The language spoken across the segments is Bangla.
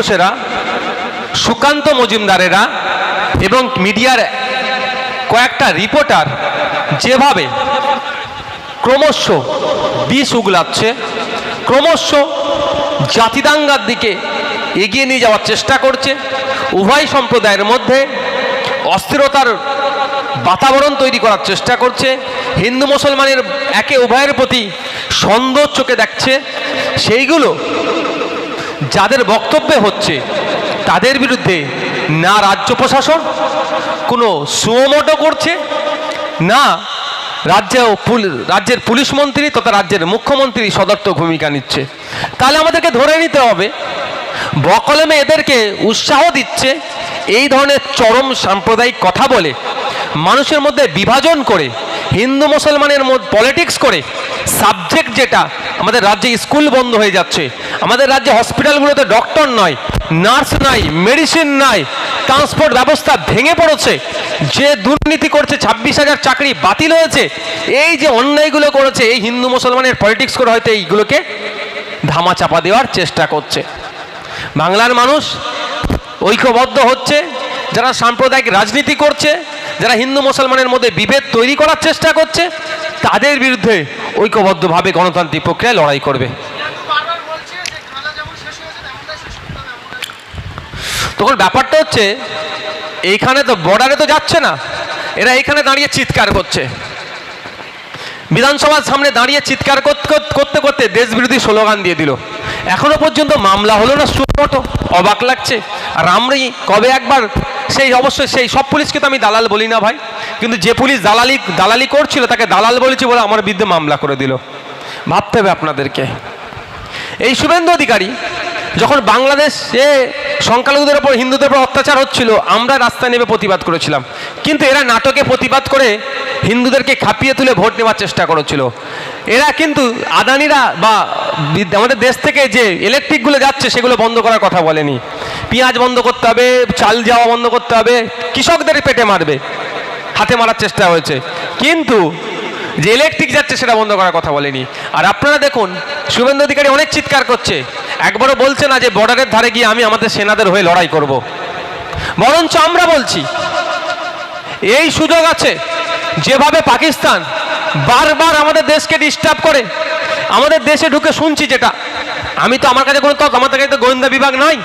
ঘোষেরা সুকান্ত মজুমদারেরা এবং মিডিয়ার কয়েকটা রিপোর্টার যেভাবে ক্রমশ বিষ উগলাচ্ছে, ক্রমশ জাতিদাঙ্গার দিকে এগিয়ে নিয়ে যাওয়ার চেষ্টা করছে, উভয় সম্প্রদায়ের মধ্যে অস্থিরতার বাতাবরণ তৈরি করার চেষ্টা করছে, হিন্দু মুসলমানের একে উভয়ের প্রতি সন্দেহ চোখে দেখছে, সেইগুলো যাদের বক্তব্যে হচ্ছে তাদের বিরুদ্ধে না রাজ্য প্রশাসন কোনো সুমোটো করছে, না রাজ্য রাজ্যের পুলিশ মন্ত্রী তথা রাজ্যের মুখ্যমন্ত্রী সদর্থ ভূমিকা নিচ্ছে। তাহলে আমাদেরকে ধরে নিতে হবে বকলমে এদেরকে উৎসাহ দিচ্ছে, এই ধরনের চরম সাম্প্রদায়িক কথা বলে মানুষের মধ্যে বিভাজন করে হিন্দু মুসলমানের পলিটিক্স করে সাবজেক্ট যেটা, আমাদের রাজ্যে স্কুল বন্ধ হয়ে যাচ্ছে। আমাদের রাজ্যে হসপিটালগুলোতে ডক্টর নয় নার্স নাই মেডিসিন নাই ট্রান্সপোর্ট ব্যবস্থা ভেঙে পড়েছে। যে দুর্নীতি করছে, ছাব্বিশ হাজার চাকরি বাতিল হয়েছে। এই যে অন্যায়গুলো করেছে, এই হিন্দু মুসলমানের পলিটিক্স করে হয়তো এইগুলোকে ধামা চাপা দেওয়ার চেষ্টা করছে। বাংলার মানুষ ঐক্যবদ্ধ হচ্ছে, যারা সাম্প্রদায়িক রাজনীতি করছে যারা হিন্দু মুসলমানের মধ্যে বিভেদ তৈরি করার চেষ্টা করছে, তাদের বিরুদ্ধে ঐক্যবদ্ধভাবে গণতান্ত্রিক প্রক্রিয়ায় লড়াই করবে। তখন ব্যাপারটা হচ্ছে, এইখানে তো বর্ডারে তো যাচ্ছে না, এরা এইখানে দাঁড়িয়ে চিৎকার করছে। বিধানসভার সামনে দাঁড়িয়ে চিৎকার করতে করতে- করতে করতে দেশবিরোধী স্লোগান দিয়ে দিল। এখনও পর্যন্ত মামলা হলো না সুমোটো অবাক লাগছে। আর আমরাই কবে একবার সেই অবশ্যই সেই সব পুলিশকে তো আমি দালাল বলি না ভাই। কিন্তু যে পুলিশ দালালি দালালি করছিল তাকে দালাল বলেছি বলে আমার বিরুদ্ধে মামলা করে দিল। ভাবতে হবে আপনাদেরকে। এই শুভেন্দু অধিকারী, যখন বাংলাদেশে সংখ্যালঘুদের ওপর হিন্দুদের উপর অত্যাচার হচ্ছিল, আমরা রাস্তায় নেমে প্রতিবাদ করেছিলাম। কিন্তু এরা নাটকে প্রতিবাদ করে হিন্দুদেরকে খাপিয়ে তুলে ভোট নেওয়ার চেষ্টা করেছিল। এরা কিন্তু আদানিরা বা আমাদের দেশ থেকে যে ইলেকট্রিকগুলো যাচ্ছে, সেগুলো বন্ধ করার কথা বলেনি। পেঁয়াজ বন্ধ করতে হবে, চাল যাওয়া বন্ধ করতে হবে, কৃষকদের পেটে মারবে, হাতে মারার চেষ্টা হয়েছে। কিন্তু যে ইলেকট্রিক যাচ্ছে সেটা বন্ধ করার কথা বলেনি। আর আপনারা দেখুন, শুভেন্দু অধিকারী অনেক চিৎকার করছে। একবারও বলছে না যে বর্ডারের ধারে গিয়ে আমি আমাদের সেনাদের হয়ে লড়াই করব। বরঞ্চ আমরা বলছি, এই সুযোগ আছে, যেভাবে পাকিস্তান বারবার আমাদের দেশকে ডিস্টার্ব করে, আমাদের দেশে ঢুকে শুনছি যেটা। আমি তো আমার কাছে কোনো তথ্য, আমার কাছে তো গোয়েন্দা বিভাগ নাই।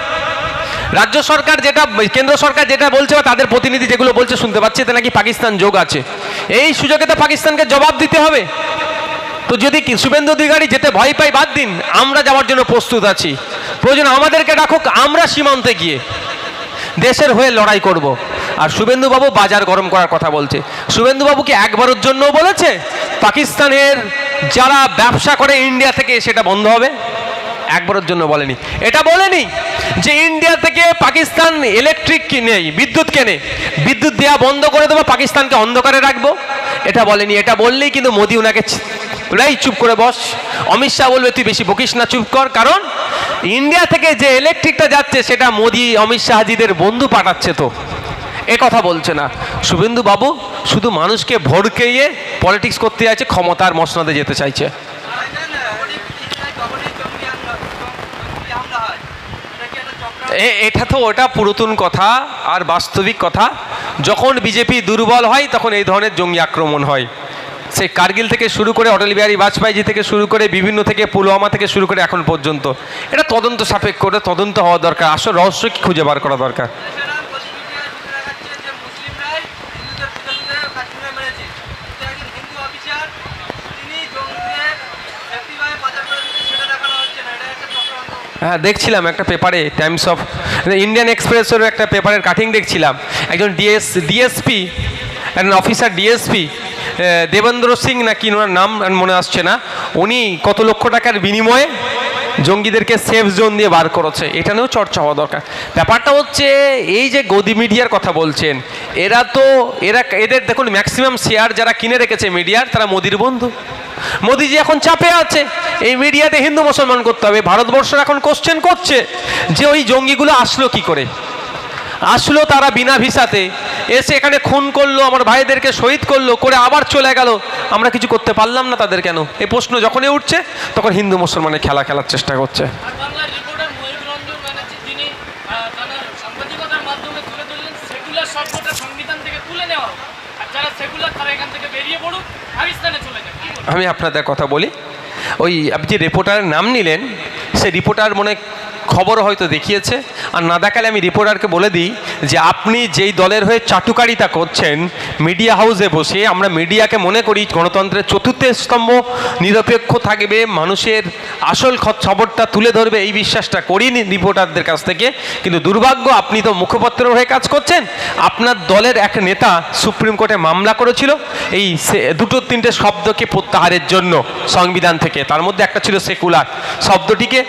রাজ্য সরকার যেটা, কেন্দ্র সরকার যেটা বলছে বা তাদের প্রতিনিধি যেগুলো বলছে, শুনতে পাচ্ছি, এতে নাকি পাকিস্তান যোগ আছে। এই সুযোগে তো পাকিস্তানকে জবাব দিতে হবে। তো যদি শুভেন্দু অধিকারী যেতে ভয় পাই বাদ দিন। আমরা যাওয়ার জন্য প্রস্তুত আছি। প্রয়োজন আমাদেরকে রাখুক আমরা সীমান্তে গিয়ে দেশের হয়ে লড়াই করব। আর শুভেন্দুবাবু বাজার গরম করার কথা বলছে। শুভেন্দুবাবু কি একবারের জন্য বলেছে, পাকিস্তানের যারা ব্যবসা করে, ইন্ডিয়া থেকে সেটা বন্ধ হবে? একবারের জন্য বলেনি। এটা বলেনি যে ইন্ডিয়া থেকে পাকিস্তান ইলেকট্রিক কিনে বিদ্যুৎ কেনে বিদ্যুৎ দেওয়া বন্ধ করে দেবো, পাকিস্তানকে অন্ধকারে রাখব। এটা বলেনি, এটা বললেই কিন্তু মোদি ওনাকে ওরাই চুপ করে বস। অমিত শাহ বলবে, তুই বেশি বকিস না, চুপ কর। কারণ ইন্ডিয়া থেকে যে ইলেকট্রিকটা যাচ্ছে, সেটা মোদি, অমিত শাহজিদের বন্ধু পাঠাচ্ছে তো। এ কথা বলছে না। শুভেন্দু বাবু শুধু মানুষকে ভড়কেইয়ে পলিটিক্স করতে চাইছে ক্ষমতার মসনদে যেতে চাইছে। এটা তো ওটা পুরাতন কথা আর বাস্তবিক কথা। যখন বিজেপি দুর্বল হয়, তখন এই ধরনের জঙ্গি আক্রমণ হয়। সে কার্গিল থেকে শুরু করে অটল বিহারী বাজপেয়ীজি থেকে শুরু করে বিভিন্ন থেকে পুলওয়ামা থেকে শুরু করে এখন পর্যন্ত। এটা তদন্ত সাপেক্ষ করে তদন্ত হওয়া দরকার। আসল রহস্য কি খুঁজে বার করা দরকার? হ্যাঁ দেখছিলাম একটা পেপারে টাইমস অফ ইন্ডিয়ান এক্সপ্রেসের একটা পেপারের কাটিং দেখছিলাম। একজন ডিএস ডিএসপি একজন অফিসার ডিএসপি দেবেন্দ্র সিং না কি ওনার নাম মনে আসছে না, উনি কত লক্ষ টাকার বিনিময়ে জঙ্গিদেরকে সেফ জোন দিয়ে বার করেছে। এটা নিয়েও চর্চা হওয়া দরকার। ব্যাপারটা হচ্ছে, এই যে গদি মিডিয়ার কথা বলছেন, এরা তো, এরা, এদের দেখুন ম্যাক্সিমাম শেয়ার যারা কিনে রেখেছে মিডিয়ার, তারা মোদির বন্ধু। মোদিজি এখন চাপে আছে। এই মিডিয়াতে হিন্দু মুসলমান করতে হবে। ভারতবর্ষের এখন কোশ্চেন করছে যে ওই জঙ্গিগুলো আসলো কি করে? আসলো তারা বিনা ভিসাতে এসে এখানে খুন করল আমার ভাইদেরকে শহীদ করল করে আবার চলে গেল। আমরা কিছু করতে পারলাম না তাদের কেন? এই প্রশ্ন যখনই উঠছে তখন হিন্দু মুসলমানের খেলা খেলার চেষ্টা করছে। আমি আপনাদের কথা বলি। ওই আপনি যে রিপোর্টারের নাম নিলেন সে রিপোর্টার মনে খবর হয়তো দেখিয়েছে। আর না দেখালে আমি রিপোর্টারকে বলে দিই যে আপনি যেই দলের হয়ে চাটুকারিতা করছেন মিডিয়া হাউসে বসে আমরা মিডিয়াকে মনে করি গণতন্ত্রের চতুর্থ স্তম্ভ, নিরপেক্ষ থাকবে, মানুষের আসল খবরটা তুলে ধরবে, এই বিশ্বাসটা করিনি রিপোর্টারদের কাছ থেকে। কিন্তু দুর্ভাগ্য, আপনি তো মুখপত্র হয়ে কাজ করছেন। আপনার দলের এক নেতা সুপ্রিম কোর্টে মামলা করেছিল। এই দুটো তিনটে শব্দকে প্রত্যাহারের জন্য সংবিধান থেকে। তার মধ্যে একটা ছিল সেকুলার শব্দটিকে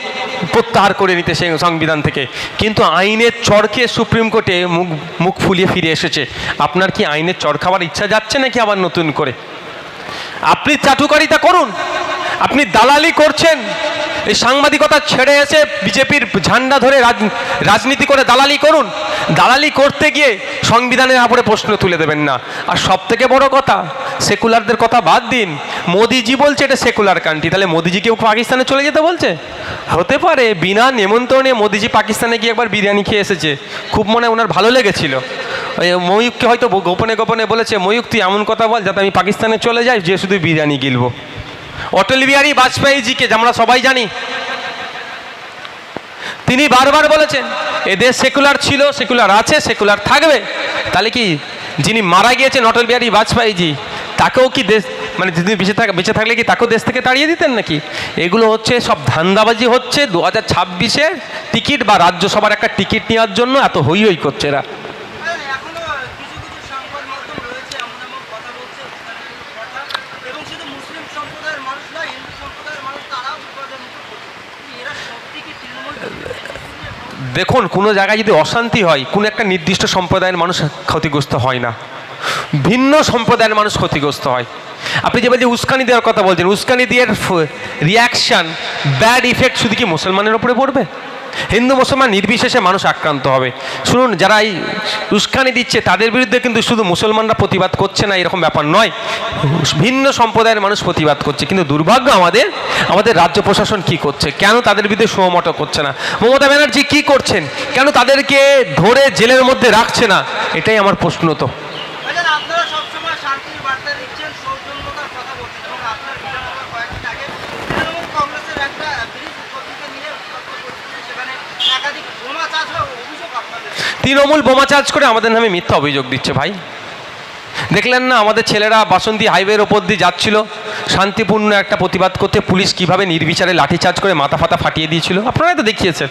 প্রত্যাহার করে নিতে সে সংবিধান থেকে। কিন্তু আইনের চরকে সুপ্রিম কোর্টে মুখ মুখ ফুলিয়ে ফিরে এসেছে। আপনার কি আইনের চর খাওয়ার ইচ্ছা যাচ্ছে নাকি আবার নতুন করে? আপনি চাটুকারিতা করুন। আপনি দালালি করছেন। এই সাংবাদিকতা ছেড়ে এসে বিজেপির ঝান্ডা ধরে রাজ- রাজনীতি করে দালালি করুন। দালালি করতে গিয়ে সংবিধানের আপরে প্রশ্ন তুলে দেবেন না। আর সব থেকে বড় কথা, সেকুলারদের কথা বাদ দিন। মোদিজি বলছে এটা সেকুলার কান্ট্রি। তাহলে মোদিজিকেও পাকিস্তানে চলে যেতে বলছে? হতে পারে। বিনা নেমন্তণে মোদিজি পাকিস্তানে গিয়ে একবার বিরিয়ানি খেয়ে এসেছে। খুব মনে ওনার ভালো লেগেছিল। ময়ূককে হয়তো গোপনে গোপনে বলেছে, ময়ূক, তুই এমন কথা বল যাতে আমি পাকিস্তানে চলে যাই, যে শুধু বিরিয়ানি গিলবো। অটল বিহারী বাজপেয়ীজিকে আমরা সবাই জানি, তিনি বারবার বলেছেন এদেশ সেকুলার ছিল, সেকুলার আছে, সেকুলার থাকবে। তাহলে কি যিনি মারা গিয়েছেন অটল বিহারী বাজপেয়ীজি, তাকেও কি দেশ মানে যদি বেঁচে থাক, বেঁচে থাকলে কি তাকেও দেশ থেকে তাড়িয়ে দিতেন নাকি? এগুলো হচ্ছে সব ধান্দাবাজি হচ্ছে। দু হাজার ছাব্বিশের টিকিট বা রাজ্যসভার একটা টিকিট নেওয়ার জন্য এত হই হই করছে এরা হ্যাঁ, এখনও কিছু কিছু সংবাদ মাধ্যম রয়েছে এমন এমন কথা বলছে উস্কানিমূলক কথা এবং শুধু মুসলিম সম্প্রদায়ের মানুষ নয় হিন্দু সম্প্রদায়ের মানুষ তারাও বিপদের মুখে পড়ছে এরা সত্যি তৃণমূল দেখুন, কোনো জায়গায় যদি অশান্তি হয়, কোনো একটা নির্দিষ্ট সম্প্রদায়ের মানুষ ক্ষতিগ্রস্ত হয় না। ভিন্ন সম্প্রদায়ের মানুষ ক্ষতিগ্রস্ত হয়। আপনি যে বলছেন উস্কানি দেওয়ার কথা বলছেন, উস্কানি দিয়ে রিয়াকশান ব্যাড ইফেক্ট শুধু কি মুসলমানের উপরে পড়বে? হিন্দু মুসলমান নির্বিশেষে মানুষ আক্রান্ত হবে। শুনুন যারা এই উস্কানি দিচ্ছে, তাদের বিরুদ্ধে কিন্তু শুধু মুসলমানরা প্রতিবাদ করছে না, এরকম ব্যাপার নয়। ভিন্ন সম্প্রদায়ের মানুষ প্রতিবাদ করছে, কিন্তু দুর্ভাগ্য আমাদের আমাদের রাজ্য প্রশাসন কি করছে? কেন তাদের বিরুদ্ধে সুমোটো করছে না? মমতা ব্যানার্জি কি করছেন? কেন তাদেরকে ধরে জেলের মধ্যে রাখছে না? এটাই আমার প্রশ্ন তো ভাইজান আপনারা সবসময় শান্তির বার্তা দিচ্ছেন সৌজন্যতার কথা বলছেন এবং আপনার বিধানসভা কয়েকদিন আগে তৃণমূল কংগ্রেসের একটা ব্রিজ পত্রিকা নিয়ে তথ্য করছিলেন সেখানে একাধিক বোমা চাষ হওয়ার অভিযোগ আপনাদের তৃণমূল বোমা চার্জ করে আমাদের নামে মিথ্যা অভিযোগ দিচ্ছে ভাই। দেখলেন না, আমাদের ছেলেরা বাসন্তী হাইওয়ের ওপর দিয়ে যাচ্ছিল। শান্তিপূর্ণ একটা প্রতিবাদ করতে পুলিশ কীভাবে নির্বিচারে লাঠিচার্জ করে মাথা ফাতা ফাটিয়ে দিয়েছিল? আপনারাই তো দেখিয়েছেন।